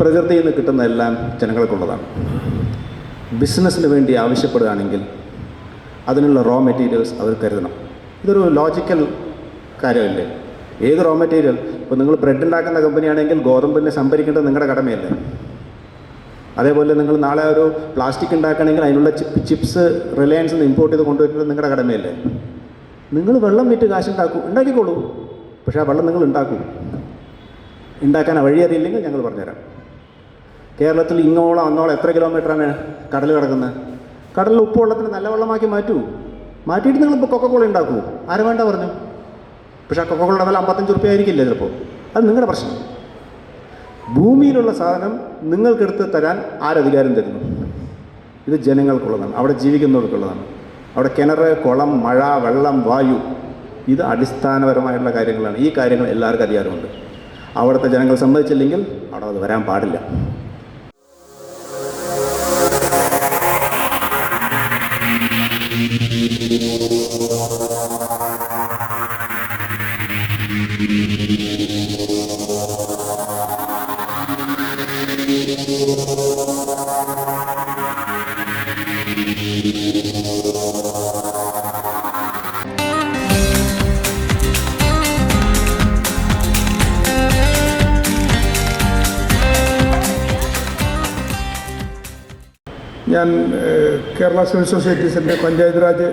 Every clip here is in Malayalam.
പ്രകൃതിയിൽ നിന്ന് കിട്ടുന്ന എല്ലാം ജനങ്ങൾക്കുള്ളതാണ്. ബിസിനസ്സിന് വേണ്ടി ആവശ്യപ്പെടുകയാണെങ്കിൽ അതിനുള്ള റോ മെറ്റീരിയൽസ് അവർ കരുതണം. ഇതൊരു ലോജിക്കൽ കാര്യമല്ലേ? ഏത് റോ മെറ്റീരിയൽ ഇപ്പോൾ നിങ്ങൾ ബ്രെഡ് ഉണ്ടാക്കുന്ന കമ്പനിയാണെങ്കിൽ ഗോതമ്പിനെ സംഭരിക്കേണ്ടത് നിങ്ങളുടെ കടമയല്ലേ? അതേപോലെ നിങ്ങൾ നാളെ ഒരു പ്ലാസ്റ്റിക് ഉണ്ടാക്കണമെങ്കിൽ അതിനുള്ള ചിപ്സ് റിലയൻസ് നിന്ന് ഇമ്പോർട്ട് ചെയ്ത് കൊണ്ടുവരുന്നത് നിങ്ങളുടെ കടമയല്ലേ? നിങ്ങൾ വെള്ളം വിറ്റ് കാശ് ഉണ്ടാക്കും ഉണ്ടാക്കിക്കോളൂ. പക്ഷേ ആ വെള്ളം നിങ്ങൾ ഉണ്ടാക്കൂ. ഉണ്ടാക്കാൻ വഴിയറിയില്ലെങ്കിൽ ഞങ്ങൾ പറഞ്ഞുതരാം. കേരളത്തിൽ ഇങ്ങോളം അന്നോളം എത്ര കിലോമീറ്ററാണ് കടൽ കിടക്കുന്നത്? കടലിൽ ഉപ്പ് വെള്ളത്തിന് നല്ല വെള്ളമാക്കി മാറ്റൂ. മാറ്റിയിട്ട് നിങ്ങൾ നിങ്ങളിപ്പോൾ കൊക്കക്കോള ഉണ്ടാക്കൂ. ആരും വേണ്ട പറഞ്ഞു? പക്ഷേ ആ കൊക്കക്കോളയുടെ വില അമ്പത്തഞ്ച് റുപ്യ ആയിരിക്കില്ല ചിലപ്പോൾ അത് നിങ്ങളുടെ പ്രശ്നം. ഭൂമിയിലുള്ള സാധനം നിങ്ങൾക്കെടുത്ത് തരാൻ ആരധികാരം തരുന്നു? ഇത് ജനങ്ങൾക്കുള്ളതാണ്. അവിടെ ജീവിക്കുന്നവർക്കുള്ളതാണ്. അവിടെ കിണർ കുളം മഴ വെള്ളം വായു. ഇത് അടിസ്ഥാനപരമായിട്ടുള്ള കാര്യങ്ങളാണ്. ഈ കാര്യങ്ങൾ എല്ലാവർക്കും അധികാരമുണ്ട്. അവിടുത്തെ ജനങ്ങൾ സമ്മതിച്ചില്ലെങ്കിൽ അവിടെ അത് വരാൻ പാടില്ല. ഞാൻ കേരള സിവിൽ സൊസൈറ്റീസിന്റെ പഞ്ചായത്ത് രാജ്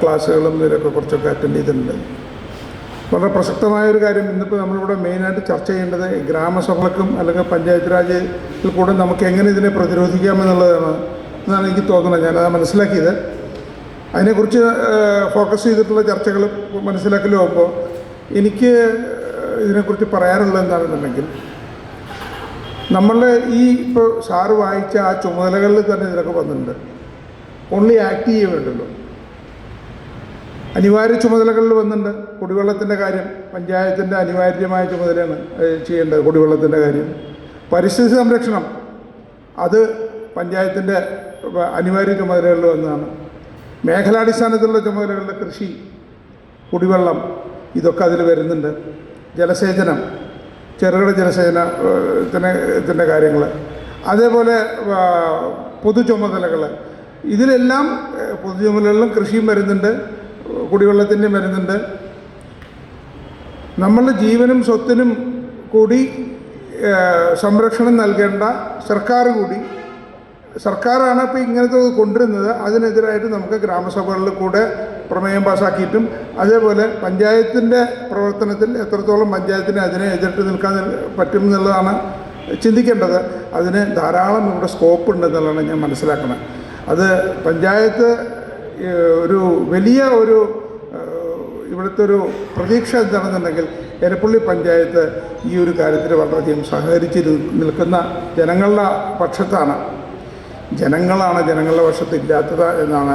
ക്ലാസ്സുകളും ഇതിലൊക്കെ കുറച്ചൊക്കെ അറ്റൻഡ് ചെയ്തിട്ടുണ്ട്. വളരെ പ്രസക്തമായ ഒരു കാര്യം ഇന്നിപ്പോൾ നമ്മളിവിടെ മെയിനായിട്ട് ചർച്ച ചെയ്യേണ്ടത് ഗ്രാമസഭകൾക്കും അല്ലെങ്കിൽ പഞ്ചായത്ത് രാജിൽ കൂടെ നമുക്ക് എങ്ങനെ ഇതിനെ പ്രതിരോധിക്കാമെന്നുള്ളതാണ് എന്നാണ് എനിക്ക് തോന്നുന്നത്. ഞാനത് മനസ്സിലാക്കിയത്. അതിനെക്കുറിച്ച് ഫോക്കസ് ചെയ്തിട്ടുള്ള ചർച്ചകൾ മനസ്സിലാക്കലും ആകുമ്പോൾ എനിക്ക് ഇതിനെക്കുറിച്ച് പറയാനുള്ളത് എന്താണെന്നുണ്ടെങ്കിൽ നമ്മളുടെ ഈ ഇപ്പോൾ സാറ് വായിച്ച ആ ചുമതലകളിൽ തന്നെ ഇതിലൊക്കെ വന്നിട്ടുണ്ട്. ഓൺലി ആക്ട് ചെയ്യുന്നുണ്ടല്ലോ. അനിവാര്യ ചുമതലകളിൽ വന്നിട്ടുണ്ട്. കുടിവെള്ളത്തിന്റെ കാര്യം പഞ്ചായത്തിന്റെ അനിവാര്യമായ ചുമതലയാണ് ചെയ്യേണ്ടത് കുടിവെള്ളത്തിന്റെ കാര്യം. പരിസ്ഥിതി സംരക്ഷണം അത് പഞ്ചായത്തിന്റെ അനിവാര്യ ചുമതലകളിൽ വന്നതാണ്. മേഖലാടിസ്ഥാനത്തിലുള്ള ചുമതലകളിൽ കൃഷി കുടിവെള്ളം ഇതൊക്കെ അതിൽ വരുന്നുണ്ട്. ജലസേചനം ചെറുകിട ജലസേചന ത്തിന്റെ കാര്യങ്ങൾ. അതേപോലെ പൊതു ചുമതലകൾ ഇതിലെല്ലാം പൊതു ചുമതലകളിലും കൃഷിയും വരുന്നുണ്ട് കുടിവെള്ളത്തിന്റെയും വരുന്നുണ്ട്. നമ്മളുടെ ജീവനും സ്വത്തിനും കൂടി സംരക്ഷണം നൽകേണ്ട സർക്കാർ കൂടി സർക്കാരാണ് ഇപ്പോൾ ഇങ്ങനത്തെ കൊണ്ടുവരുന്നത്. അതിനെതിരായിട്ട് നമുക്ക് ഗ്രാമസഭകളിൽ കൂടെ പ്രമേയം പാസ്സാക്കിയിട്ടും അതേപോലെ പഞ്ചായത്തിന്റെ പ്രവർത്തനത്തിൽ എത്രത്തോളം പഞ്ചായത്തിന് അതിനെ എതിർത്ത് നിൽക്കാൻ പറ്റും എന്നുള്ളതാണ് ചിന്തിക്കേണ്ടത്. അതിന് ധാരാളം ഇവിടെ സ്കോപ്പ് ഉണ്ടെന്നുള്ളതാണ് ഞാൻ മനസ്സിലാക്കുന്നത്. അത് പഞ്ചായത്ത് ഒരു വലിയ ഒരു ഇവിടുത്തെ ഒരു പ്രതീക്ഷ എന്താണെന്നുണ്ടെങ്കിൽ എരപ്പള്ളി പഞ്ചായത്ത് ഈ ഒരു കാര്യത്തിൽ വളരെയധികം സഹകരിച്ച് നിൽക്കുന്ന ജനങ്ങളുടെ പക്ഷത്താണ്. ജനങ്ങളാണ് ജനങ്ങളുടെ വശത്ത് ഇല്ലാത്തത് എന്നാണ്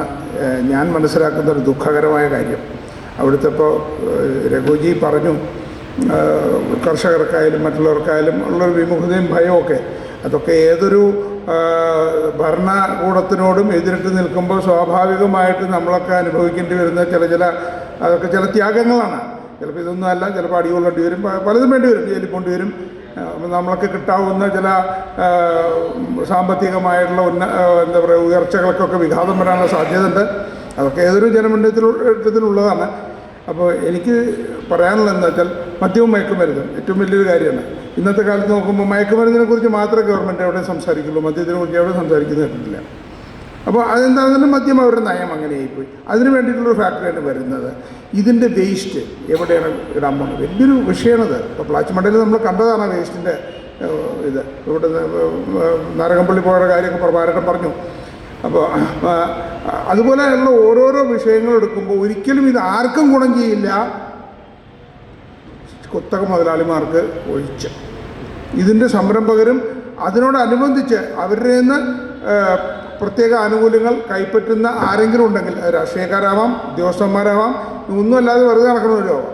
ഞാൻ മനസ്സിലാക്കുന്ന ഒരു ദുഃഖകരമായ കാര്യം. അവിടുത്തെ ഇപ്പോൾ രഘുജി പറഞ്ഞു കർഷകർക്കായാലും മറ്റുള്ളവർക്കായാലും ഉള്ളൊരു വിമുഖതയും ഭയമൊക്കെ അതൊക്കെ ഏതൊരു ഭരണകൂടത്തിനോടും എതിരിട്ട് നിൽക്കുമ്പോൾ സ്വാഭാവികമായിട്ട് നമ്മളൊക്കെ അനുഭവിക്കേണ്ടി വരുന്ന ചില ചില അതൊക്കെ ചില ത്യാഗങ്ങളാണ്. ചിലപ്പോൾ ഇതൊന്നും അല്ല ചിലപ്പോൾ അടികൊള്ളേണ്ടി വരും പലതും വേണ്ടി വരും ജയിലിൽ പോണ്ടി വരും. അപ്പോൾ നമ്മളൊക്കെ കിട്ടാവുന്ന ചില സാമ്പത്തികമായിട്ടുള്ള ഉന്ന എന്താ പറയുക ഉയർച്ചകൾക്കൊക്കെ വിഘാതം വരാനുള്ള സാധ്യതയുണ്ട്. അതൊക്കെ ഏതൊരു ജനമണ്ഡലത്തിലുള്ളതാണ് അപ്പോൾ എനിക്ക് പറയാനുള്ളത് എന്താ വെച്ചാൽ മദ്യവും മയക്കുമരുന്നും ഏറ്റവും വലിയൊരു കാര്യമാണ്. ഇന്നത്തെ കാലത്ത് നോക്കുമ്പോൾ മയക്കുമരുന്നിനെ കുറിച്ച് മാത്രമേ ഗവൺമെന്റ് എവിടെ സംസാരിക്കുള്ളൂ. മദ്യത്തിനെ കുറിച്ച് എവിടെ കേട്ടിട്ടില്ല. അപ്പോൾ അതെന്താണെങ്കിലും മദ്യം അവരുടെ നയം അങ്ങനെയായിപ്പോയി അതിന് വേണ്ടിയിട്ടുള്ളൊരു ഫാക്ടറിയാണ് വരുന്നത്. ഇതിന്റെ വേസ്റ്റ് എവിടെയാണ് ഇടാൻ പോകുന്നത് വലിയൊരു വിഷയമാണത്. ഇപ്പോൾ പ്ലാച്ചിമണ്ടയിൽ നമ്മൾ കണ്ടതാണ് വേസ്റ്റിന്റെ ഇത്. ഇവിടെ നരകമ്പള്ളി പോയ കാര്യമൊക്കെ പ്രഭാരം പറഞ്ഞു. അപ്പോൾ അതുപോലെ അതുപോലെയുള്ള ഓരോരോ വിഷയങ്ങൾ എടുക്കുമ്പോൾ ഒരിക്കലും ഇത് ആർക്കും ഗുണം ചെയ്യില്ല. കുത്തക മുതലാളിമാർക്ക് ഒഴിച്ച്. ഇതിന്റെ സംരംഭകരും അതിനോടനുബന്ധിച്ച് അവരുടെ നിന്ന് പ്രത്യേക ആനുകൂല്യങ്ങൾ കൈപ്പറ്റുന്ന ആരെങ്കിലും ഉണ്ടെങ്കിൽ രാഷ്ട്രീയക്കാരാവാം ഉദ്യോഗസ്ഥന്മാരാവാം ഒന്നുമല്ലാതെ വെറുതെ നടക്കണമല്ലോ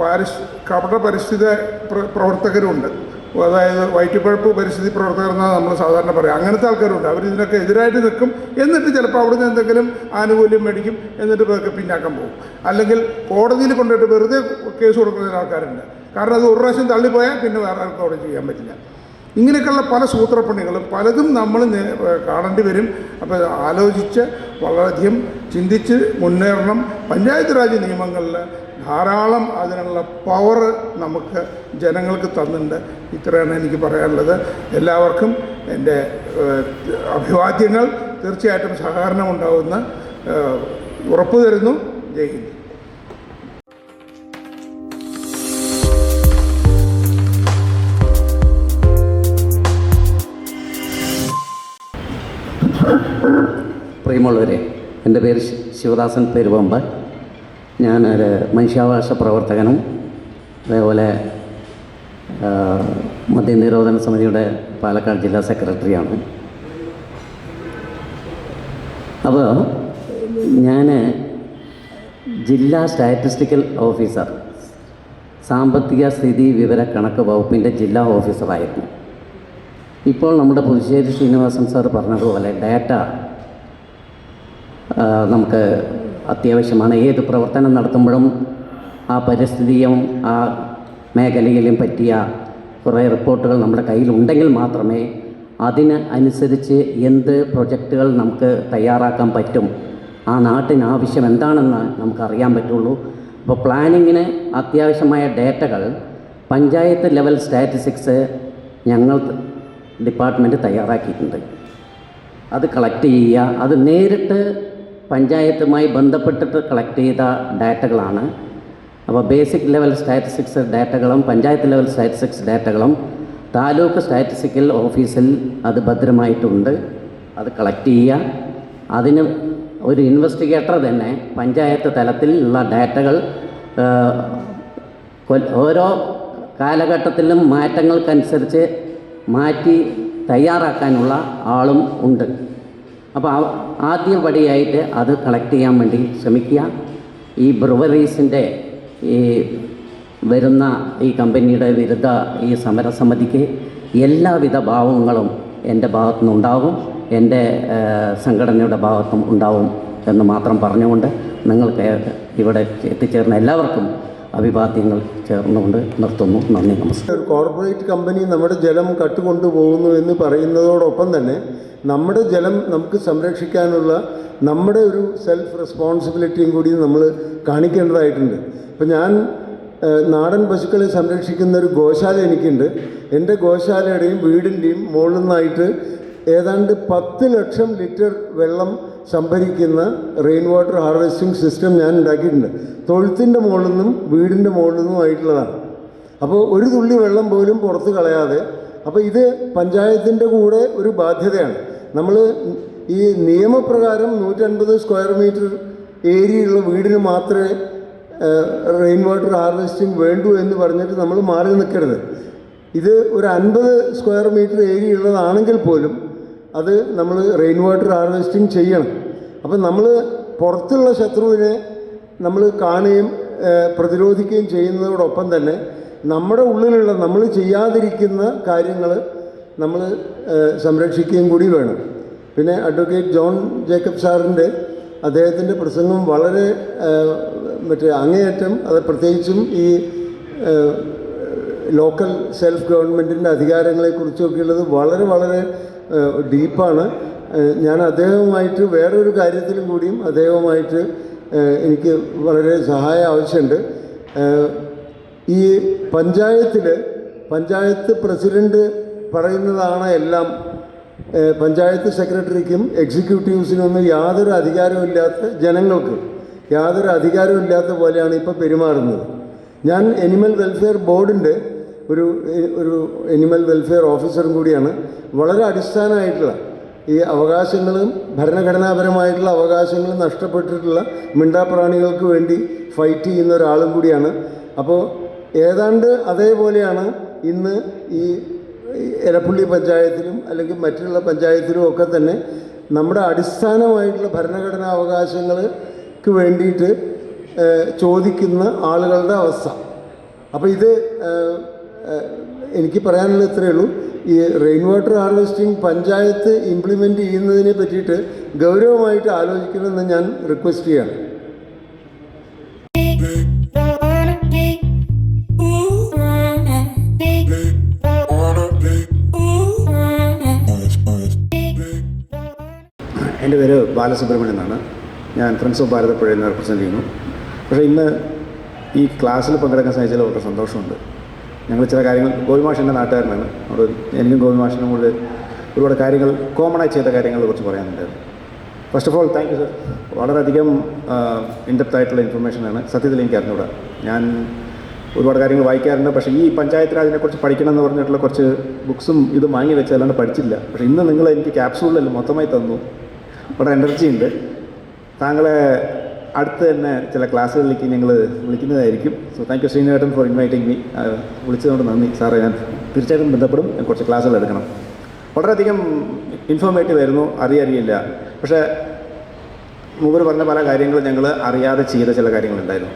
പാരിസ് കപട പരിസ്ഥിതി പ്ര- പ്രവർത്തകരുണ്ട്. അതായത് വയറ്റിപ്പഴപ്പ് പരിസ്ഥിതി പ്രവർത്തകർ എന്നാണ് നമ്മൾ സാധാരണ പറയുക അങ്ങനത്തെ ആൾക്കാരുണ്ട്. അവർ ഇതിനൊക്കെ എതിരായിട്ട് നിൽക്കും. എന്നിട്ട് ചിലപ്പോൾ അവിടുന്ന് എന്തെങ്കിലും ആനുകൂല്യം മേടിക്കും. എന്നിട്ട് പേർക്ക് പിന്നാക്കം പോകും. അല്ലെങ്കിൽ കോടതിയിൽ കൊണ്ടുപോയിട്ട് വെറുതെ കേസ് കൊടുക്കുന്ന ആൾക്കാരുണ്ട്. കാരണം അത് ഒരു പ്രാവശ്യം തള്ളിപ്പോയാൽ പിന്നെ വേറെ ആർക്കും അവിടെ ചെയ്യാൻ പറ്റില്ല. ഇങ്ങനെയൊക്കെയുള്ള പല സൂത്രപ്പണികളും പലതും നമ്മൾ കാണേണ്ടി വരും. അപ്പോൾ ആലോചിച്ച് വളരെയധികം ചിന്തിച്ച് മുന്നേറണം. പഞ്ചായത്ത് രാജ് നിയമങ്ങളിൽ ധാരാളം അതിനുള്ള പവർ നമുക്ക് ജനങ്ങൾക്ക് തന്നിട്ടുണ്ട്. ഇത്രയാണ് എനിക്ക് പറയാനുള്ളത്. എല്ലാവർക്കും എന്റെ അഭിവാദ്യങ്ങൾ തീർച്ചയായിട്ടും സഹകരണം ഉണ്ടാവുമെന്ന് ഉറപ്പു തരുന്നു ജയ് ഹിന്ദ്. പ്രിയമുള്ളവരെ എന്റെ പേര് ശിവദാസൻ പെരുവമ്പ്. ഞാനൊരു മനുഷ്യാവകാശ പ്രവർത്തകനും അതേപോലെ മദ്യനിരോധന സമിതിയുടെ പാലക്കാട് ജില്ലാ സെക്രട്ടറിയാണ്. അപ്പോൾ ഞാൻ ജില്ലാ സ്റ്റാറ്റിസ്റ്റിക്കൽ ഓഫീസർ സാമ്പത്തിക സ്ഥിതി വിവര കണക്ക് വകുപ്പിന്റെ ജില്ലാ ഓഫീസറായിരുന്നു. ഇപ്പോൾ നമ്മുടെ പുതുശ്ശേരി ശ്രീനിവാസൻ സാർ പറഞ്ഞതുപോലെ ഡാറ്റ നമുക്ക് അത്യാവശ്യമാണ്. ഏത് പ്രവർത്തനം നടത്തുമ്പോഴും ആ പരിസ്ഥിതിയും ആ മേഖലയിലും പറ്റിയ കുറേ റിപ്പോർട്ടുകൾ നമ്മുടെ കയ്യിലുണ്ടെങ്കിൽ മാത്രമേ അതിന് അനുസരിച്ച് എന്ത് പ്രൊജക്റ്റുകൾ നമുക്ക് തയ്യാറാക്കാൻ പറ്റും. ആ നാട്ടിന് ആവശ്യം എന്താണെന്ന് നമുക്കറിയാൻ പറ്റുള്ളൂ. അപ്പോൾ പ്ലാനിങ്ങിന് അത്യാവശ്യമായ ഡേറ്റകൾ പഞ്ചായത്ത് ലെവൽ സ്റ്റാറ്റിസ്റ്റിക്സ് ഞങ്ങൾ ഡിപ്പാർട്ട്മെന്റ് തയ്യാറാക്കിയിട്ടുണ്ട്. അത് കളക്ട് ചെയ്യുക അത് നേരിട്ട് പഞ്ചായത്തുമായി ബന്ധപ്പെട്ടിട്ട് കളക്ട് ചെയ്ത ഡാറ്റകളാണ്. അപ്പോൾ ബേസിക് ലെവൽ സ്റ്റാറ്റിസ്റ്റിക്സ് ഡാറ്റകളും പഞ്ചായത്ത് ലെവൽ സ്റ്റാറ്റിസ്റ്റിക്സ് ഡാറ്റകളും താലൂക്ക് സ്റ്റാറ്റിസ്റ്റിക്കൽ ഓഫീസിൽ അത് ഭദ്രമായിട്ടുണ്ട്. അത് കളക്ട് ചെയ്യുക. അതിന് ഒരു ഇൻവെസ്റ്റിഗേറ്റർ തന്നെ പഞ്ചായത്ത് തലത്തിലുള്ള ഡാറ്റകൾ ഓരോ കാലഘട്ടത്തിലും മാറ്റങ്ങൾക്കനുസരിച്ച് മാറ്റി തയ്യാറാക്കാനുള്ള ആളും ഉണ്ട്. അപ്പോൾ ആ- ആദ്യ പടിയായിട്ട് അത് കളക്ട് ചെയ്യാൻ വേണ്ടി ശ്രമിക്കുക. ഈ ബ്രുവറീസിന്റെ ഈ വരുന്ന ഈ കമ്പനിയുടെ വിരുദ്ധ ഈ സമരസമിതിക്ക് എല്ലാവിധ ഭാവങ്ങളും എന്റെ ഭാഗത്തു നിന്നുണ്ടാവും എന്റെ സംഘടനയുടെ ഭാഗത്തും ഉണ്ടാവും എന്ന് മാത്രം പറഞ്ഞുകൊണ്ട് നിങ്ങൾക്ക് ഇവിടെ എത്തിച്ചേർന്ന എല്ലാവർക്കും അഭിവാദ്യങ്ങൾ ചേർന്നുകൊണ്ട് നിർത്തുന്നു. നന്ദി നമസ്കാരം. ഒരു കോർപ്പറേറ്റ് കമ്പനി നമ്മുടെ ജലം കട്ടുകൊണ്ടുപോകുന്നു എന്ന് പറയുന്നതോടൊപ്പം തന്നെ നമ്മുടെ ജലം നമുക്ക് സംരക്ഷിക്കാനുള്ള നമ്മുടെ ഒരു സെൽഫ് റെസ്പോൺസിബിലിറ്റിയും കൂടി നമ്മൾ കാണിക്കേണ്ടതായിട്ടുണ്ട്. ഇപ്പം ഞാൻ നാടൻ പശുക്കളെ സംരക്ഷിക്കുന്ന ഒരു ഗോശാല എനിക്കുണ്ട്. എന്റെ ഗോശാലയുടെയും വീടിന്റെയും മുകളിൽ നിന്നായിട്ട് ഏതാണ്ട് പത്ത് ലക്ഷം ലിറ്റർ വെള്ളം സംഭരിക്കുന്ന റെയിൻ വാട്ടർ ഹാർവെസ്റ്റിംഗ് സിസ്റ്റം ഞാൻ ഉണ്ടാക്കിയിട്ടുണ്ട്. തൊഴുത്തിന്റെ മുകളിൽ നിന്നും വീടിന്റെ മുകളിൽ നിന്നും ആയിട്ടുള്ളതാണ്. അപ്പോൾ ഒരു തുള്ളി വെള്ളം പോലും പുറത്ത് കളയാതെ അപ്പോൾ ഇത് പഞ്ചായത്തിന്റെ കൂടെ ഒരു ബാധ്യതയാണ്. നമ്മൾ ഈ നിയമപ്രകാരം നൂറ്റൻപത് സ്ക്വയർ മീറ്റർ ഏരിയയുള്ള വീടിന് മാത്രമേ റെയിൻ വാട്ടർ ഹാർവെസ്റ്റിംഗ് വേണ്ടൂ എന്ന് പറഞ്ഞിട്ട് നമ്മൾ മാറി നിൽക്കരുത്. ഇത് ഒരു അൻപത് സ്ക്വയർ മീറ്റർ ഏരിയ ഉള്ളതാണെങ്കിൽ പോലും അത് നമ്മൾ റെയിൻ വാട്ടർ ഹാർവെസ്റ്റിംഗ് ചെയ്യണം. അപ്പം നമ്മൾ പുറത്തുള്ള ശത്രുവിനെ നമ്മൾ കാണുകയും പ്രതിരോധിക്കുകയും ചെയ്യുന്നതോടൊപ്പം തന്നെ നമ്മുടെ ഉള്ളിലുള്ള നമ്മൾ ചെയ്യാതിരിക്കുന്ന കാര്യങ്ങൾ നമ്മൾ സംരക്ഷിക്കുകയും കൂടി വേണം. പിന്നെ അഡ്വക്കേറ്റ് ജോൺ ജേക്കബ് സാറിന്റെ അദ്ദേഹത്തിന്റെ പ്രസംഗം വളരെ മറ്റേ അങ്ങേയറ്റം അത് പ്രത്യേകിച്ചും ഈ ലോക്കൽ സെൽഫ് ഗവൺമെന്റിന്റെ അധികാരങ്ങളെക്കുറിച്ചൊക്കെയുള്ളത് വളരെ വളരെ ഡീപ്പാണ്. ഞാൻ അദ്ദേഹവുമായിട്ട് വേറൊരു കാര്യത്തിലും കൂടിയും അദ്ദേഹവുമായിട്ട് എനിക്ക് വളരെ സഹായം ആവശ്യമുണ്ട്. ഈ പഞ്ചായത്തിൽ പഞ്ചായത്ത് പ്രസിഡന്റ് പറയുന്നതാണ് എല്ലാം. പഞ്ചായത്ത് സെക്രട്ടറിക്കും എക്സിക്യൂട്ടീവ്സിനൊന്നും യാതൊരു അധികാരമില്ലാത്ത ജനങ്ങൾക്ക് യാതൊരു അധികാരമില്ലാത്ത പോലെയാണ് ഇപ്പോൾ പെരുമാറുന്നത്. ഞാൻ എനിമൽ വെൽഫെയർ ബോർഡിന്റെ ഒരു ഒരു എനിമൽ വെൽഫെയർ ഓഫീസറും കൂടിയാണ്. വളരെ അടിസ്ഥാനമായിട്ടുള്ള ഈ അവകാശങ്ങളും ഭരണഘടനാപരമായിട്ടുള്ള അവകാശങ്ങളും നഷ്ടപ്പെട്ടിട്ടുള്ള മിണ്ടാപ്രാണികൾക്ക് വേണ്ടി ഫൈറ്റ് ചെയ്യുന്ന ഒരാളും കൂടിയാണ്. അപ്പോൾ ഏതാണ്ട് അതേപോലെയാണ് ഇന്ന് ഈ എലപ്പുള്ളി പഞ്ചായത്തിലും അല്ലെങ്കിൽ മറ്റുള്ള പഞ്ചായത്തിലും ഒക്കെ തന്നെ നമ്മുടെ അടിസ്ഥാനമായിട്ടുള്ള ഭരണഘടനാ അവകാശങ്ങൾക്ക് വേണ്ടിയിട്ട് ചോദിക്കുന്ന ആളുകളുടെ അവസ്ഥ. അപ്പോൾ ഇത് എനിക്ക് പറയാനുള്ളത് ഇത്രയേ ഉള്ളൂ. ഈ rain water harvesting panchayat implement ചെയ്യുന്നതിനെ പറ്റിയിട്ട് ഗൗരവമായിട്ട് ആലോചിക്കണമെന്ന് ഞാൻ റിക്വസ്റ്റ് ചെയ്യാണ്. എന്റെ പേര് ബാലസുബ്രഹ്മണ്യം എന്നാണ്. ഞാൻ ഫ്രണ്ട്സ് ഓഫ് ഭാരതപ്പുഴ എന്ന് റെപ്രസെന്റ് ചെയ്യുന്നു. പക്ഷേ ഇന്ന് ഈ ക്ലാസ്സിൽ പങ്കെടുക്കാൻ സാധിച്ചതിൽ അവർക്ക് സന്തോഷമുണ്ട്. ഞങ്ങൾ ചില കാര്യങ്ങൾ ഗോപിമാഷ് എന്റെ നാട്ടുകാരനാണ്. അവിടെ എനിക്കും ഗോപിമാഷിനും കൂടെ ഒരുപാട് കാര്യങ്ങൾ കോമണായി ചെയ്ത കാര്യങ്ങളെ കുറിച്ച് പറയാനുണ്ടായിരുന്നു first of all thank you sir വളരെയധികം ഇൻഡെപ്ത് ആയിട്ടുള്ള ഇൻഫർമേഷനാണ് സത്യത്തിൽ എനിക്ക് അറിഞ്ഞൂടാ. ഞാൻ ഒരുപാട് കാര്യങ്ങൾ വായിക്കാറുണ്ട്. പക്ഷേ ഈ പഞ്ചായത്ത് രാജിനെക്കുറിച്ച് പഠിക്കണം എന്ന് പറഞ്ഞിട്ടുള്ള കുറച്ച് ബുക്സും ഇതും വാങ്ങി വെച്ചല്ലാണ്ട് പഠിച്ചില്ല. പക്ഷേ ഇന്ന് നിങ്ങൾ എനിക്ക് ക്യാപ്സൂളിൽ മൊത്തമായി തന്നു. വളരെ എനർജി ഉണ്ട്. താങ്കളെ അടുത്ത് തന്നെ ചില ക്ലാസ്സുകളിലേക്ക് ഞങ്ങൾ വിളിക്കുന്നതായിരിക്കും. സോ താങ്ക് യു ശ്രീനേട്ടൻ ഫോർ ഇൻവൈറ്റിംഗ് മീ വിളിച്ചതുകൊണ്ട് നന്ദി. സാറേ ഞാൻ തീർച്ചയായിട്ടും ബന്ധപ്പെടും. കുറച്ച് ക്ലാസ്സുകൾ എടുക്കണം. വളരെയധികം ഇൻഫോർമേറ്റീവ് ആയിരുന്നു. അറിയറിയില്ല. പക്ഷേ മൂവർ പറഞ്ഞ പല കാര്യങ്ങളും ഞങ്ങൾ അറിയാതെ ചെയ്ത ചില കാര്യങ്ങളുണ്ടായിരുന്നു.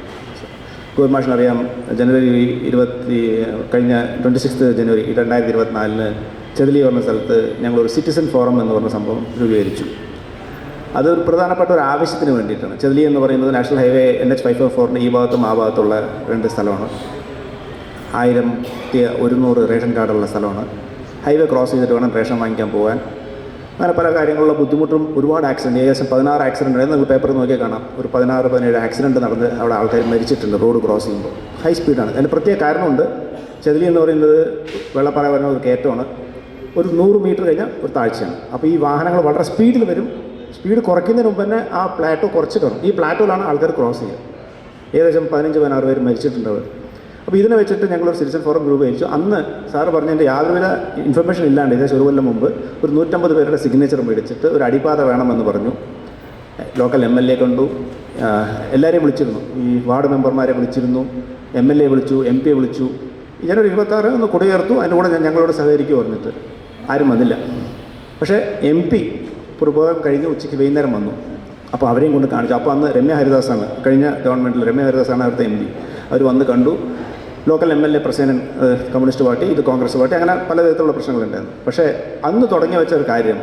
ഗോർമാഷിനറിയാം ജനുവരി ഇരുപത്തി കഴിഞ്ഞ ട്വന്റി സിക്സ്ത് ജനുവരി രണ്ടായിരത്തി ഇരുപത്തിനാലിന് ചെതിലി പറഞ്ഞ സ്ഥലത്ത് ഞങ്ങളൊരു സിറ്റിസൺ ഫോറം എന്ന് പറഞ്ഞ സംഭവം രൂപീകരിച്ചു. അതൊരു പ്രധാനപ്പെട്ട ഒരു ആവശ്യത്തിന് വേണ്ടിയിട്ടാണ്. ചെതിലി എന്ന് പറയുന്നത് national highway N H five four ഫോറിന്റെ ഈ ഭാഗത്തും ആ ഭാഗത്തുള്ള രണ്ട് സ്ഥലമാണ്. ആയിരത്തി ഒരുന്നൂറ് റേഷൻ കാർഡുള്ള സ്ഥലമാണ്. ഹൈവേ ക്രോസ് ചെയ്തിട്ട് വേണം റേഷൻ വാങ്ങിക്കാൻ പോകാൻ. അങ്ങനെ പല കാര്യങ്ങളുള്ള ബുദ്ധിമുട്ടും ഒരുപാട് ആക്സിഡന്റ് ഏകദേശം പതിനാറ് ആക്സിഡന്റ് ആയിരുന്നു നമുക്ക് പേപ്പർ നോക്കിയാൽ കാണാം. ഒരു പതിനാറ് പതിനേഴ് ആക്സിഡന്റ് നടന്ന് അവിടെ ആൾക്കാർ മരിച്ചിട്ടുണ്ട് റോഡ് ക്രോസ് ചെയ്യുമ്പോൾ. ഹൈ സ്പീഡാണ്. അതിന് പ്രത്യേക കാരണമുണ്ട്. ചെതിലി എന്ന് പറയുന്നത് വെള്ളപ്പാറ വരുന്ന ഒരു കയറ്റമാണ്. ഒരു നൂറ് മീറ്റർ കഴിഞ്ഞാൽ ഒരു താഴ്ചയാണ്. അപ്പോൾ ഈ വാഹനങ്ങൾ വളരെ സ്പീഡിൽ വരും. സ്പീഡ് കുറയ്ക്കുന്നതിന് മുമ്പ് തന്നെ ആ പ്ലാറ്റോ കുറച്ച് കാണും ഈ പ്ലാറ്റോയിലാണ് ആൾക്കാർ ക്രോസ് ചെയ്യുക. ഏകദേശം പതിനഞ്ച് പതിനാറ് പേര് മരിച്ചിട്ടുണ്ട് അവർ. അപ്പോൾ ഇതിനെ വെച്ചിട്ട് ഞങ്ങളൊരു സിറ്റിസൺ ഫോറം ഗ്രൂപ്പ് രൂപീകരിച്ചു അന്ന് സാറ് പറഞ്ഞതിന്റെ യാതൊരുവിധ ഇൻഫർമേഷൻ ഇല്ലാണ്ട് ഏകദേശം ഒരു കൊല്ലം മുമ്പ് ഒരു നൂറ്റമ്പത് പേരുടെ സിഗ്നേച്ചർ മേടിച്ചിട്ട് ഒരു അടിപ്പാത വേണമെന്ന് പറഞ്ഞു. ലോക്കൽ എം എൽ എ കണ്ടു. എല്ലാവരെയും വിളിച്ചിരുന്നു. ഈ വാർഡ് മെമ്പർമാരെ വിളിച്ചിരുന്നു. എം എൽ എ വിളിച്ചു എം പിയെ വിളിച്ചു. ഞാനൊരു ഇരുപത്താറ് ഒന്ന് കൊടിയേർത്തു. അതിന്റെ കൂടെ ഞാൻ ഞങ്ങളോട് സഹകരിക്കുക പറഞ്ഞിട്ട്. ആരും വന്നില്ല. പക്ഷേ എം പി പ്രബോധം കഴിഞ്ഞ് ഉച്ചയ്ക്ക് വൈകുന്നേരം വന്നു. അപ്പോൾ അവരെയും കൊണ്ട് കാണിച്ചു. അപ്പോൾ അന്ന് രമ്യ ഹരിദാസാണ് കഴിഞ്ഞ ഗവൺമെന്റിൽ രമ്യ ഹരിദാസാണ് അവിടുത്തെ എം പി. അവർ വന്ന് കണ്ടു. Local M L A president communist party ഇത് കോൺഗ്രസ് പാർട്ടി അങ്ങനെ പല പ്രശ്നങ്ങളുണ്ടായിരുന്നു. പക്ഷേ അന്ന് തുടങ്ങി വെച്ച ഒരു കാര്യം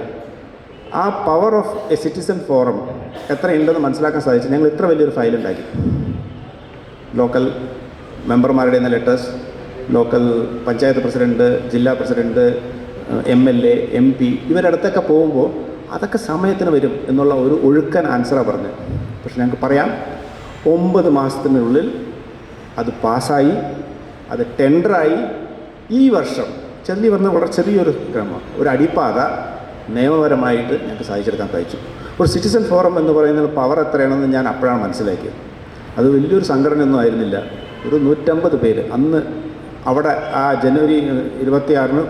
ആ power of a citizen forum എത്രയുണ്ടെന്ന് മനസ്സിലാക്കാൻ സാധിച്ചു. ഞങ്ങൾ ഇത്ര വലിയൊരു ഫയൽ ഉണ്ടാക്കി. ലോക്കൽ മെമ്പർമാരുടെ നിന്ന് ലെറ്റേഴ്സ് ലോക്കൽ പഞ്ചായത്ത് പ്രസിഡന്റ് ജില്ലാ president M L A M P ഇവരടുത്തൊക്കെ പോകുമ്പോൾ അതൊക്കെ സമയത്തിന് വരും എന്നുള്ള ഒരു ഒഴുക്കൻ ആൻസറാണ് പറഞ്ഞത്. പക്ഷെ ഞങ്ങൾക്ക് പറയാം ഒമ്പത് മാസത്തിനുള്ളിൽ അത് പാസ്സായി അത് ടെൻഡറായി. ഈ വർഷം ചെല്ലി വന്ന വളരെ ചെറിയൊരു ക്രമം ഒരു അടിപ്പാത നിയമപരമായിട്ട് ഞങ്ങൾക്ക് സാധിച്ചെടുക്കാൻ കഴിച്ചു ഒരു സിറ്റിസൺ ഫോറം എന്ന് പറയുന്ന പവർ എത്രയാണെന്ന് ഞാൻ അപ്പോഴാണ് മനസ്സിലാക്കിയത്. അത് വലിയൊരു സംഘടനയൊന്നും ആയിരുന്നില്ല. ഒരു നൂറ്റമ്പത് പേര് അന്ന് അവിടെ ആ ജനുവരി ഇരുപത്തിയാറിന്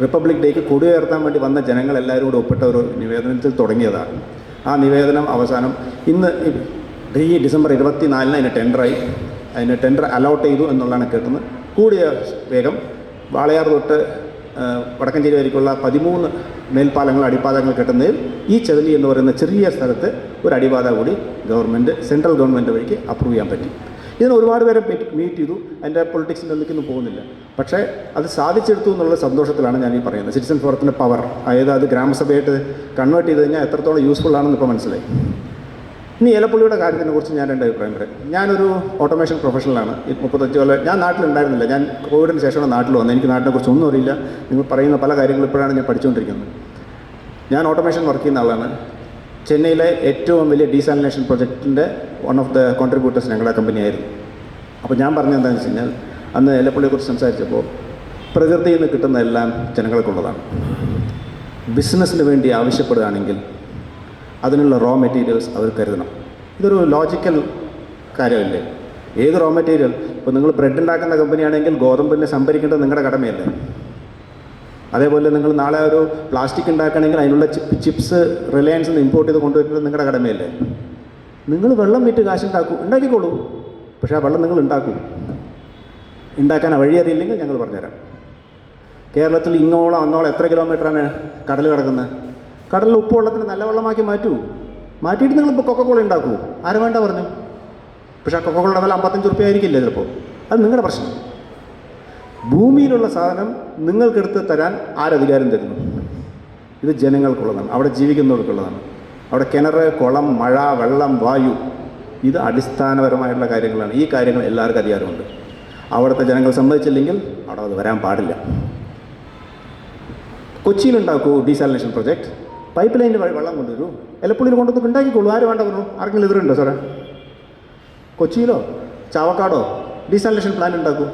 റിപ്പബ്ലിക് ഡേക്ക് കൊടിയുയർത്താൻ വേണ്ടി വന്ന ജനങ്ങൾ എല്ലാവരും കൂടെ ഒപ്പിട്ട ഒരു നിവേദനത്തിൽ തുടങ്ങിയതാണ്. ആ നിവേദനം അവസാനം ഇന്ന് ഈ- ഡിസംബർ ഇരുപത്തി നാലിന് അതിന് ടെൻഡറായി അതിന് ടെൻഡർ അലോട്ട് ചെയ്തു എന്നുള്ളതാണ് കേൾക്കുന്നത് കൂടിയ വേഗം വാളയാർ തൊട്ട് വടക്കഞ്ചേരി വരയ്ക്കുള്ള പതിമൂന്ന് മേൽപ്പാലങ്ങൾ അടിപ്പാതങ്ങൾ കെട്ടുന്നതിൽ ഈ ചെതലി എന്ന് പറയുന്ന ചെറിയ സ്ഥലത്ത് ഒരു അടിപാത കൂടി ഗവൺമെന്റ് സെൻട്രൽ ഗവൺമെന്റ് വഴിക്ക് അപ്രൂവ് ചെയ്യാൻ പറ്റി. ഇതിന് ഒരുപാട് പേരെ മീറ്റ് ചെയ്തു. അതിന്റെ പൊളിറ്റിക്സിന്റെ ഒന്നിക്കൊന്നും പോകുന്നില്ല. പക്ഷേ അത് സാധിച്ചെടുത്തു എന്നുള്ള സന്തോഷത്തിലാണ് ഞാൻ ഈ പറയുന്നത്. സിറ്റിസൺ ഫോറത്തിന്റെ പവർ അതായത് അത് ഗ്രാമസഭയായിട്ട് കൺവേർട്ട് ചെയ്ത് കഴിഞ്ഞാൽ എത്രത്തോളം യൂസ്ഫുൾ ആണെന്ന് ഇപ്പോൾ മനസ്സിലായി. ഇനി ഏലപ്പുള്ളിയുടെ കാര്യത്തിനെ കുറിച്ച് ഞാൻ രണ്ട് അഭിപ്രായം പറയാം. ഞാനൊരു ഓട്ടോമേഷൻ പ്രൊഫഷണലാണ് ഈ മുപ്പത്തഞ്ച് കൊല്ലം ഞാൻ നാട്ടിലുണ്ടായിരുന്നില്ല. ഞാൻ കോവിഡിന് ശേഷമാണ് നാട്ടിൽ വന്നത്. എനിക്ക് നാട്ടിനെ കുറിച്ച് ഒന്നും അറിയില്ല. നിങ്ങൾ പറയുന്ന പല കാര്യങ്ങളും ഇപ്പോഴാണ് ഞാൻ പഠിച്ചുകൊണ്ടിരിക്കുന്നത്. ഞാൻ ഓട്ടോമേഷൻ വർക്ക് ചെയ്യുന്ന ആളാണ്. ചെന്നൈയിലെ ഏറ്റവും വലിയ ഡീസാലിനേഷൻ പ്രൊജക്റ്റിന്റെ വൺ ഓഫ് ദ കോൺട്രിബ്യൂട്ടേഴ്സ് ഞങ്ങളുടെ കമ്പനിയായിരുന്നു അപ്പോൾ ഞാൻ പറഞ്ഞത് എന്താണെന്ന് വെച്ച് കഴിഞ്ഞാൽ അന്ന് ഏലപ്പള്ളിയെക്കുറിച്ച് സംസാരിച്ചപ്പോൾ പ്രകൃതിയിൽ നിന്ന് കിട്ടുന്ന എല്ലാം ജനങ്ങൾക്കുള്ളതാണ്. ബിസിനസ്സിന് വേണ്ടി ആവശ്യപ്പെടുകയാണെങ്കിൽ അതിനുള്ള റോ മെറ്റീരിയൽസ് അവർ കരുതണം. ഇതൊരു ലോജിക്കൽ കാര്യമല്ലേ? ഏത് റോ മെറ്റീരിയൽ ഇപ്പോൾ നിങ്ങൾ ബ്രെഡ് ഉണ്ടാക്കുന്ന കമ്പനിയാണെങ്കിൽ ഗോതമ്പിനെ സംഭരിക്കേണ്ടത് നിങ്ങളുടെ കടമയല്ലേ? അതേപോലെ നിങ്ങൾ നാളെ ഒരു പ്ലാസ്റ്റിക് ഉണ്ടാക്കണമെങ്കിൽ അതിനുള്ള ചിപ്പ് ചിപ്സ് റിലയൻസ് നിന്ന് ഇമ്പോർട്ട് ചെയ്ത് കൊണ്ടുവരുന്നത് നിങ്ങളുടെ കടമയല്ലേ? നിങ്ങൾ വെള്ളം വിറ്റ് കാശുണ്ടാക്കൂ ഉണ്ടാക്കിക്കോളൂ. പക്ഷേ ആ വെള്ളം നിങ്ങൾ ഉണ്ടാക്കൂ. ഉണ്ടാക്കാൻ വഴി അറിയില്ലെങ്കിൽ ഞങ്ങൾ പറഞ്ഞുതരാം. കേരളത്തിൽ ഇങ്ങോളം അന്നോളം എത്ര കിലോമീറ്ററാണ് കടൽ കിടക്കുന്നത്? കടലിൽ ഉപ്പ് വെള്ളത്തിന് നല്ല വെള്ളമാക്കി മാറ്റൂ. മാറ്റിയിട്ട് നിങ്ങൾ ഇപ്പോൾ കൊക്കക്കോള ഉണ്ടാക്കൂ ആരും വേണ്ട പറഞ്ഞു? പക്ഷേ ആ കൊക്കക്കോളയുടെ വില അമ്പത്തഞ്ച് റുപ്യ ആയിരിക്കില്ല ചിലപ്പോൾ? അത് നിങ്ങളുടെ പ്രശ്നം. ഭൂമിയിലുള്ള സാധനം നിങ്ങൾക്കെടുത്ത് തരാൻ ആരധികാരം തരുന്നു? ഇത് ജനങ്ങൾക്കുള്ളതാണ്. അവിടെ ജീവിക്കുന്നവർക്കുള്ളതാണ്. അവിടെ കിണർ കുളം മഴ വെള്ളം വായു. ഇത് അടിസ്ഥാനപരമായിട്ടുള്ള കാര്യങ്ങളാണ്. ഈ കാര്യങ്ങൾ എല്ലാവർക്കും അധികാരമുണ്ട്. അവിടുത്തെ ജനങ്ങൾ സമ്മതിച്ചില്ലെങ്കിൽ അവിടെ അത് വരാൻ പാടില്ല. കൊച്ചിയിലുണ്ടാക്കൂ ഡീസാലിനേഷൻ പ്രൊജക്റ്റ് പൈപ്പ് ലൈനിൽ വെള്ളം കൊണ്ടുവരൂ. എലപ്പുള്ളിയിൽ കൊണ്ടുവന്ന് ഉണ്ടാക്കിക്കോളൂ. ആര് വേണ്ട പറഞ്ഞു? ആർക്കെങ്കിലും എതിരുണ്ടോ സാറേ? കൊച്ചിയിലോ? ചാവക്കാടോ? ഡീസാലിനേഷൻ പ്ലാൻ ഉണ്ടാക്കൂ.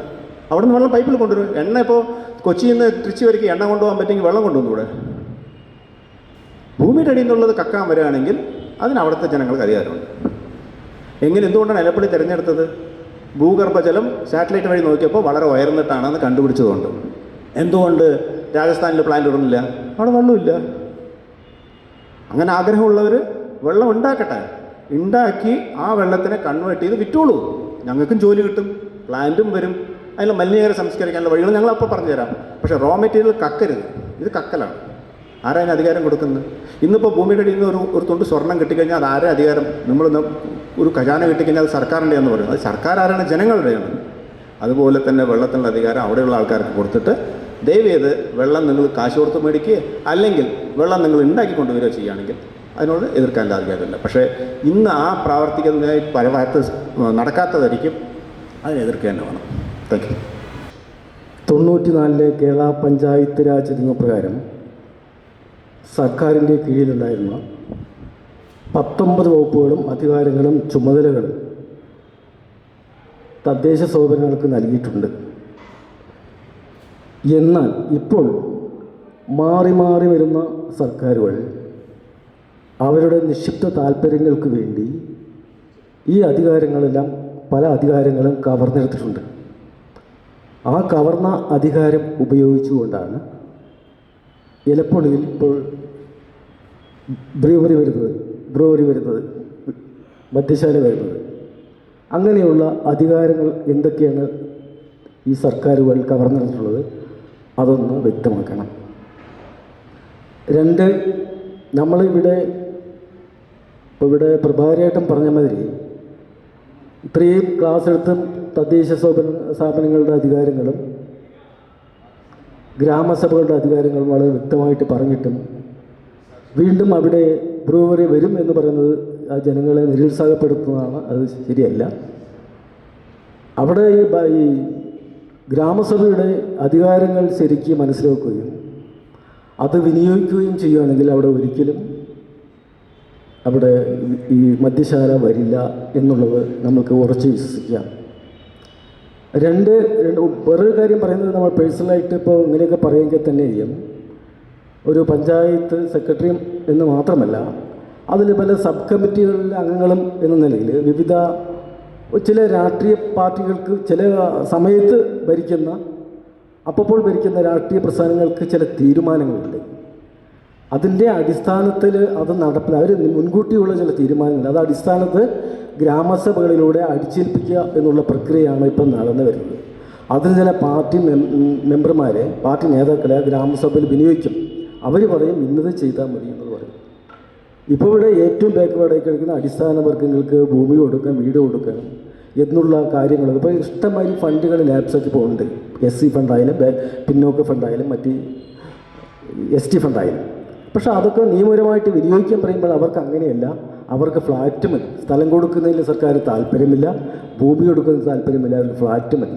അവിടെ നിന്ന് വെള്ളം പൈപ്പിൽ കൊണ്ടുവരും. എണ്ണ ഇപ്പോൾ കൊച്ചിയിൽ നിന്ന് തിരിച്ചു വരയ്ക്ക് എണ്ണ കൊണ്ടുപോകാൻ പറ്റുമെങ്കിൽ വെള്ളം കൊണ്ടുവന്നു ഇവിടെ ഭൂമിയുടെ അടിയിൽ നിന്നുള്ളത് കക്കാൻ വരികയാണെങ്കിൽ അതിന് അവിടുത്തെ ജനങ്ങൾക്ക് അധികാരമുണ്ട്. എങ്ങനെ എന്തുകൊണ്ടാണ് എലപ്പള്ളി തിരഞ്ഞെടുത്തത്? ഭൂഗർഭജലം സാറ്റലൈറ്റ് വഴി നോക്കിയപ്പോൾ വളരെ ഉയർന്നിട്ടാണെന്ന് കണ്ടുപിടിച്ചതുകൊണ്ട്. എന്തുകൊണ്ട് രാജസ്ഥാനിൽ പ്ലാന്റ് ഇടുന്നില്ല? അവിടെ വെള്ളമില്ല. അങ്ങനെ ആഗ്രഹമുള്ളവർ വെള്ളം ഉണ്ടാക്കട്ടെ. ഉണ്ടാക്കി ആ വെള്ളത്തിനെ കൺവേർട്ട് ചെയ്ത് വിറ്റോളൂ. ഞങ്ങൾക്കും ജോലി കിട്ടും. പ്ലാന്റും വരും. അതിൽ മലിനീകരണം സംസ്കരിക്കാനുള്ള വഴികൾ ഞങ്ങൾ അപ്പോൾ പറഞ്ഞു തരാം പക്ഷേ റോ മെറ്റീരിയൽ കക്കരുത്. ഇത് കക്കലാണ്. ആരാണ് അധികാരം കൊടുക്കുന്നത്? ഇന്നിപ്പോൾ ഭൂമിയുടെ അടിയിൽ നിന്ന് ഒരു ഒരു തുണ്ട് സ്വർണം കിട്ടിക്കഴിഞ്ഞാൽ അത് ആരെ അധികാരം? നമ്മൾ ഒരു ഖജാന കിട്ടിക്കഴിഞ്ഞാൽ അത് സർക്കാരിന്റെ എന്ന് പറയും. അത് സർക്കാർ ആരാണ് ജനങ്ങളുടെയാണ്. അതുപോലെ തന്നെ വെള്ളത്തിനുള്ള അധികാരം അവിടെയുള്ള ആൾക്കാർക്ക് കൊടുത്തിട്ട് ദയവേത് വെള്ളം നിങ്ങൾ കാശ് കൊടുത്ത് മേടിക്കുക അല്ലെങ്കിൽ വെള്ളം നിങ്ങൾ ഉണ്ടാക്കി കൊണ്ടുവരിക ചെയ്യുകയാണെങ്കിൽ അതിനോട് എതിർക്കാൻ സാധിക്കാറില്ല. പക്ഷേ ഇന്ന് ആ പ്രാവർത്തികമായി പല ഭാഗത്ത് നടക്കാത്തതായിരിക്കും അതിനെ എതിർക്കുക തന്നെ വേണം. താങ്ക് യു തൊണ്ണൂറ്റിനാലിലെ കേരള പഞ്ചായത്ത് രാജ് നിയമപ്രകാരം സർക്കാരിന്റെ കീഴിലുണ്ടായിരുന്ന പത്തൊമ്പത് വകുപ്പുകളും അധികാരങ്ങളും ചുമതലകളും തദ്ദേശ സൗകര്യങ്ങൾക്ക് നൽകിയിട്ടുണ്ട്. എന്നാൽ ഇപ്പോൾ മാറി മാറി വരുന്ന സർക്കാരുകൾ അവരുടെ നിക്ഷിപ്ത താല്പര്യങ്ങൾക്ക് വേണ്ടി ഈ അധികാരങ്ങളെല്ലാം പല അധികാരങ്ങളും കവർന്നെടുത്തിട്ടുണ്ട്. ആ കവർന്ന അധികാരം ഉപയോഗിച്ചുകൊണ്ടാണ് ഇലപ്പൊളിയിൽ ഇപ്പോൾ ബ്രീവറി വരുന്നത്. ബ്രൂവറി വരുന്നത് മദ്യശാല വരുന്നത്. അങ്ങനെയുള്ള അധികാരങ്ങൾ എന്തൊക്കെയാണ് ഈ സർക്കാരുകൾ കവർന്നിട്ടുള്ളത് അതൊന്ന് വ്യക്തമാക്കണം. രണ്ട് നമ്മളിവിടെ ഇപ്പോൾ ഇവിടെ പ്രഭാരിയായിട്ടും പറഞ്ഞ മാതിരി ഇത്രയും ക്ലാസ് എടുത്തും തദ്ദേശ സ്ഥാപനങ്ങളുടെ അധികാരങ്ങളും ഗ്രാമസഭകളുടെ അധികാരങ്ങളും വളരെ വ്യക്തമായിട്ട് പറഞ്ഞിട്ടും വീണ്ടും അവിടെ ബ്രൂവറി വരും എന്ന് പറയുന്നത് ആ ജനങ്ങളെ നിരുത്സാഹപ്പെടുത്തുന്നതാണ്. അത് ശരിയല്ല. അവിടെ ഈ ഗ്രാമസഭയുടെ അധികാരങ്ങൾ ശരിക്കും മനസ്സിലാക്കുകയും അത് വിനിയോഗിക്കുകയും ചെയ്യുകയാണെങ്കിൽ അവിടെ ഒരിക്കലും അവിടെ ഈ മദ്യശാല വരില്ല എന്നുള്ളത് നമുക്ക് ഉറച്ച് വിശ്വസിക്കാം. രണ്ട് രണ്ട് വേറൊരു കാര്യം പറയുന്നത് നമ്മൾ പേഴ്സണലായിട്ട് ഇപ്പോൾ ഇങ്ങനെയൊക്കെ പറയുമെങ്കിൽ തന്നെയും ഒരു പഞ്ചായത്ത് സെക്രട്ടറി എന്ന് മാത്രമല്ല അതിൽ പല സബ് കമ്മിറ്റികളിലെ അംഗങ്ങളും എന്ന നിലയിൽ വിവിധ ചില രാഷ്ട്രീയ പാർട്ടികൾക്ക് ചില സമയത്ത് ഭരിക്കുന്ന അപ്പോൾ ഭരിക്കുന്ന രാഷ്ട്രീയ പ്രസ്ഥാനങ്ങൾക്ക് ചില തീരുമാനങ്ങളുണ്ട്. അതിന്റെ അടിസ്ഥാനത്തിൽ അത് നടപ്പിൽ അവർ മുൻകൂട്ടിയുള്ള ചില തീരുമാനങ്ങൾ അത് അടിസ്ഥാനത്ത് ഗ്രാമസഭകളിലൂടെ അടിച്ചേൽപ്പിക്കുക എന്നുള്ള പ്രക്രിയയാണ് ഇപ്പം നടന്നു വരുന്നത്. അതിന് ചില പാർട്ടി മെമ്പർമാരെ പാർട്ടി നേതാക്കളെ ഗ്രാമസഭയിൽ വിനിയോഗിക്കും. അവർ പറയും ഇന്നത് ചെയ്താൽ മതി എന്ന് പറയും. ഇപ്പോൾ ഇവിടെ ഏറ്റവും ബാക്ക്വേർഡായി കിടക്കുന്ന അടിസ്ഥാന വർഗങ്ങൾക്ക് ഭൂമി കൊടുക്കാൻ വീട് കൊടുക്കാൻ എന്നുള്ള കാര്യങ്ങൾ ഇപ്പോൾ ഇഷ്ടമായി ഫണ്ടുകൾ ലാബ്സൊക്കെ പോകുന്നുണ്ട് എസ് സി ഫണ്ടായാലും പിന്നോക്ക ഫണ്ടായാലും മറ്റ് എസ് ടി ഫണ്ടായാലും. പക്ഷേ അതൊക്കെ നിയമപരമായിട്ട് വിനിയോഗിക്കാൻ പറയുമ്പോൾ അവർക്ക് അങ്ങനെയല്ല. അവർക്ക് ഫ്ലാറ്റ് മതി. സ്ഥലം കൊടുക്കുന്നതിൽ സർക്കാർ താല്പര്യമില്ല. ഭൂമി കൊടുക്കുന്നതിൽ താല്പര്യമില്ല. അവർക്ക് ഫ്ലാറ്റ് മതി.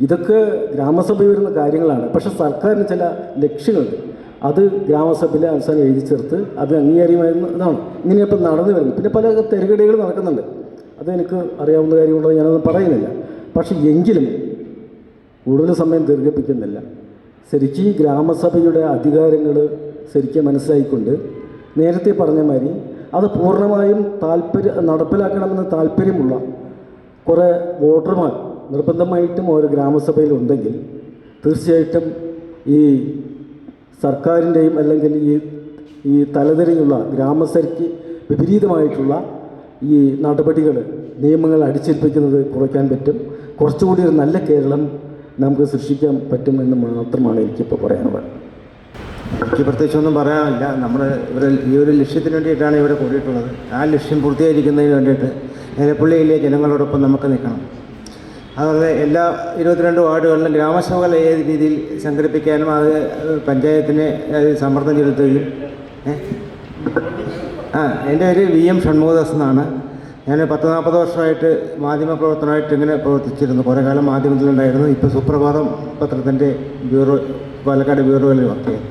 ഇതൊക്കെ ഗ്രാമസഭയിൽ വരുന്ന കാര്യങ്ങളാണ്. പക്ഷേ സർക്കാരിന് ചില ലക്ഷ്യങ്ങളുണ്ട്. അത് ഗ്രാമസഭയിൽ അവസാനം എഴുതി ചേർത്ത് അത് അംഗീകാരമായിരുന്നതാണ് ഇതാണ്. ഇങ്ങനെയപ്പം നടന്നു വരുന്നത് പിന്നെ പല തെരുകടികൾ നടക്കുന്നുണ്ട്. അതെനിക്ക് അറിയാവുന്ന കാര്യമുള്ളത് ഞാനത് പറയുന്നില്ല. പക്ഷേ എങ്കിലും കൂടുതൽ സമയം ദീർഘിപ്പിക്കുന്നില്ല. ശരിക്കും ഈ ഗ്രാമസഭയുടെ അധികാരങ്ങൾ ശരിക്കും മനസ്സിലായിക്കൊണ്ട് നേരത്തെ പറഞ്ഞ മാതിരി അത് പൂർണമായും താല്പര്യ നടപ്പിലാക്കണമെന്ന് താല്പര്യമുള്ള കുറേ വോട്ടർമാർ നിർബന്ധമായിട്ടും ഓരോ ഗ്രാമസഭയിലുണ്ടെങ്കിൽ തീർച്ചയായിട്ടും ഈ സർക്കാരിന്റെയും അല്ലെങ്കിൽ ഈ ഈ തലതിരിഞ്ഞുള്ള ഗ്രാമസഭയ്ക്ക് വിപരീതമായിട്ടുള്ള ഈ നടപടികൾ നിയമങ്ങൾ അടിച്ചേൽപ്പിക്കുന്നത് കുറയ്ക്കാൻ പറ്റും. കുറച്ചുകൂടി ഒരു നല്ല കേരളം നമുക്ക് സൃഷ്ടിക്കാൻ പറ്റുമെന്ന് മാത്രമാണ് എനിക്കിപ്പോൾ പറയാനുള്ളത്. എനിക്ക് പ്രത്യേകിച്ചൊന്നും പറയാനില്ല. നമ്മൾ ഇവരെ ഈ ഒരു ലക്ഷ്യത്തിന് വേണ്ടിയിട്ടാണ് ഇവിടെ കൂടിയിട്ടുള്ളത്. ആ ലക്ഷ്യം പൂർത്തീകരിക്കുന്നതിന് വേണ്ടിയിട്ട് ഏലപ്പള്ളിയിലെ ജനങ്ങളോടൊപ്പം നമുക്ക് നിൽക്കണം. അതുപോലെ എല്ലാ ഇരുപത്തിരണ്ട് വാർഡുകളിലും ഗ്രാമസഭകൾ ഏത് രീതിയിൽ സംഘടിപ്പിക്കാനും അത് പഞ്ചായത്തിന് സമ്മർദ്ദം ചെലുത്തുകയും ആ എന്റെ പേര് വി എം ഷൺമുഖദാസ് എന്നാണ്. ഞാൻ പത്ത് നാൽപ്പത് വർഷമായിട്ട് മാധ്യമപ്രവർത്തനമായിട്ട് ഇങ്ങനെ പ്രവർത്തിച്ചിരുന്നു. കുറേ കാലം മാധ്യമത്തിലുണ്ടായിരുന്നു. ഇപ്പോൾ സുപ്രഭാതം പത്രത്തിന്റെ ബ്യൂറോ പാലക്കാട് ബ്യൂറോയിൽ വർക്ക് ചെയ്യുന്നു.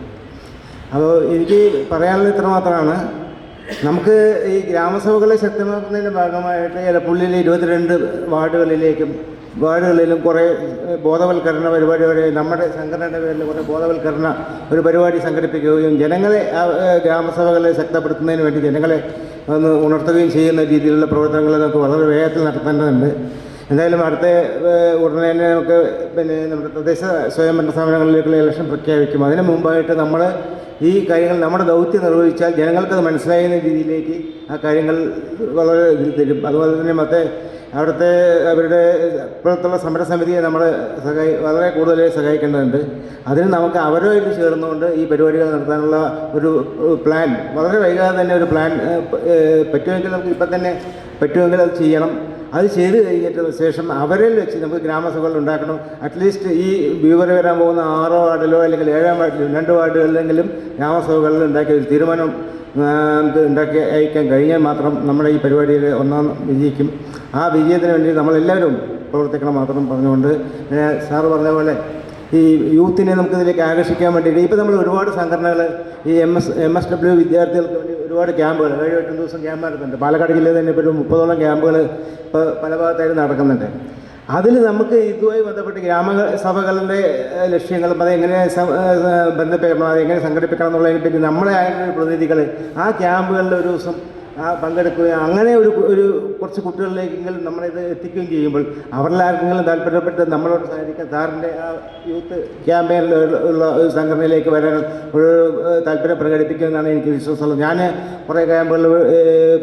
അപ്പോൾ എനിക്ക് പറയാനുള്ളത് ഇത്ര മാത്രമാണ് നമുക്ക് ഈ ഗ്രാമസഭകളെ ശക്തമാക്കുന്നതിന്റെ ഭാഗമായിട്ട് ഇലപ്പുള്ളിയിലെ ഇരുപത്തിരണ്ട് വാർഡുകളിലേക്കും വാർഡുകളിലും കുറേ ബോധവൽക്കരണ ബോധവൽക്കരണ പരിപാടികൾ നമ്മുടെ സംഘടനയുടെ പേരിൽ കുറേ ബോധവൽക്കരണ ഒരു പരിപാടി സംഘടിപ്പിക്കുകയും ജനങ്ങളെ ഗ്രാമസഭകളെ ശക്തപ്പെടുത്തുന്നതിന് വേണ്ടി ജനങ്ങളെ ഒന്ന് ഉണർത്തുകയും ചെയ്യുന്ന രീതിയിലുള്ള പ്രവർത്തനങ്ങൾ നമുക്ക് വളരെ വേഗത്തിൽ നടത്തേണ്ടതുണ്ട്. എന്തായാലും അടുത്ത ഉടനെ തന്നെ നമുക്ക് പിന്നെ നമ്മുടെ തദ്ദേശ സ്വയംഭരണ സ്ഥാപനങ്ങളിലേക്കുള്ള ഇലക്ഷൻ പ്രഖ്യാപിക്കും. അതിന് മുമ്പായിട്ട് നമ്മൾ ഈ കാര്യങ്ങൾ നമ്മുടെ ദൗത്യം നിർവഹിച്ചാൽ ജനങ്ങൾക്കത് മനസ്സിലാകുന്ന രീതിയിലേക്ക് ആ കാര്യങ്ങൾ വളരെ ഇതിൽ തരും. അതുപോലെ തന്നെ മറ്റേ അവിടുത്തെ അവരുടെ ഇപ്പോഴത്തുള്ള സമരസമിതിയെ നമ്മൾ സഹായി വളരെ കൂടുതൽ സഹായിക്കേണ്ടതുണ്ട്. അതിന് നമുക്ക് അവരുമായിട്ട് ചേർന്നുകൊണ്ട് ഈ പരിപാടികൾ നടത്താനുള്ള ഒരു പ്ലാൻ വളരെ വൈകാതെ തന്നെ ഒരു പ്ലാൻ പറ്റുമെങ്കിൽ നമുക്ക് ഇപ്പം തന്നെ പറ്റുമെങ്കിൽ അത് ചെയ്യണം. അത് ചെയ്ത് കഴിഞ്ഞിട്ട് ശേഷം അവരിൽ വെച്ച് നമുക്ക് ഗ്രാമസഭകൾ ഉണ്ടാക്കണം. അറ്റ്ലീസ്റ്റ് ഈ വ്യൂവർ വരാൻ പോകുന്ന ആറോ വാർഡിലോ അല്ലെങ്കിൽ ഏഴാം വാർഡിലോ രണ്ട് വാർഡുകളിലെങ്കിലും ഗ്രാമസഭകളിൽ ഉണ്ടാക്കിയ ഒരു തീരുമാനം ഉണ്ടാക്കി അയക്കാൻ കഴിഞ്ഞാൽ മാത്രം നമ്മുടെ ഈ പരിപാടിയിൽ ഒന്നാം വിജയിക്കും. ആ വിജയത്തിന് വേണ്ടി നമ്മളെല്ലാവരും പ്രവർത്തിക്കണം മാത്രം പറഞ്ഞുകൊണ്ട് സാറ് പറഞ്ഞ പോലെ ഈ യൂത്തിനെ നമുക്കിതിലേക്ക് ആകർഷിക്കാൻ വേണ്ടിയിട്ട് ഇപ്പോൾ നമ്മൾ ഒരുപാട് സംഘടനകൾ ഈ M S M S W വിദ്യാർത്ഥികൾക്ക് വേണ്ടി ഒരുപാട് ക്യാമ്പുകൾ ഏഴ് എട്ട് ദിവസം ക്യാമ്പ് നടത്തുന്നുണ്ട് പാലക്കാട് ജില്ലയിൽ തന്നെ ഇപ്പോൾ മുപ്പതോളം ക്യാമ്പുകൾ ഇപ്പോൾ പല ഭാഗത്തായിട്ട് നടക്കുന്നുണ്ട്. അതിൽ നമുക്ക് ഇതുമായി ബന്ധപ്പെട്ട് ഗ്രാമസഭകളുടെ സഭകളുടെ ലക്ഷ്യങ്ങളും അത് എങ്ങനെ ബന്ധപ്പെടണം അത് എങ്ങനെ സംഘടിപ്പിക്കണം എന്നുള്ളതിനെ പറ്റി നമ്മളെ ആയിട്ടുള്ള പ്രതിനിധികൾ ആ ക്യാമ്പുകളിൽ ഒരു ദിവസം പങ്കെടുക്കുകയും അങ്ങനെ ഒരു ഒരു കുറച്ച് കുട്ടികളിലേക്കെങ്കിലും നമ്മളിത് എത്തിക്കുകയും ചെയ്യുമ്പോൾ അവരിൽ താല്പര്യപ്പെട്ട് നമ്മളോട് സഹകരിക്കാൻ സാറിന്റെ ആ യൂത്ത് ക്യാമ്പയിനിൽ ഉള്ള ഒരു സംഘടനയിലേക്ക് വരാൻ ഒരു താല്പര്യം പ്രകടിപ്പിക്കുമെന്നാണ് എനിക്ക് വിശ്വാസമുള്ളത്. ഞാൻ കുറേ ക്യാമ്പുകളിൽ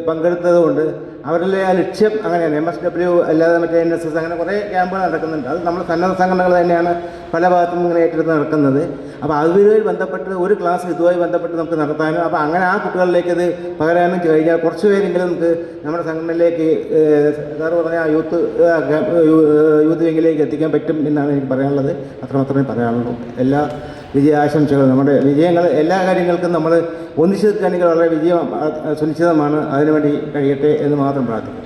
പങ്കെടുത്തതുകൊണ്ട് അവരിലെ ആ ലക്ഷ്യം അങ്ങനെയാണ്. എം എസ് ഡബ്ല്യു അല്ലാതെ മറ്റേ എൻ എസ് എസ് അങ്ങനെ കുറേ ക്യാമ്പുകൾ നടക്കുന്നുണ്ട്. അത് നമ്മൾ സന്നദ്ധ സംഘടനകൾ തന്നെയാണ് പല ഭാഗത്തും ഇങ്ങനെ ഏറ്റെടുത്ത് നടക്കുന്നത്. അപ്പോൾ അതുമായി ബന്ധപ്പെട്ട് ഒരു ക്ലാസ് ഇതുമായി ബന്ധപ്പെട്ട് നമുക്ക് നടത്താനും അപ്പോൾ അങ്ങനെ ആ കുട്ടികളിലേക്ക് ഇത് പകരാനും കഴിഞ്ഞാൽ കുറച്ച് പേരെങ്കിലും നമുക്ക് നമ്മുടെ സംഘടനയിലേക്ക് സാറ് പറഞ്ഞ യൂത്ത് യൂത്ത് വിങ്ങിലേക്ക് എത്തിക്കാൻ പറ്റും എന്നാണ് എനിക്ക് പറയാനുള്ളത്. അത്രമാത്രമേ പറയാനുള്ളൂ. എല്ലാ വിജയാശംസകളും നമ്മുടെ വിജയങ്ങൾ എല്ലാ കാര്യങ്ങൾക്കും നമ്മൾ ഒന്നിച്ചു നിൽക്കുകയാണെങ്കിൽ വളരെ വിജയം സുനിശ്ചിതമാണ്. അതിനുവേണ്ടി കഴിയട്ടെ എന്ന് മാത്രം പ്രാർത്ഥിക്കുന്നു.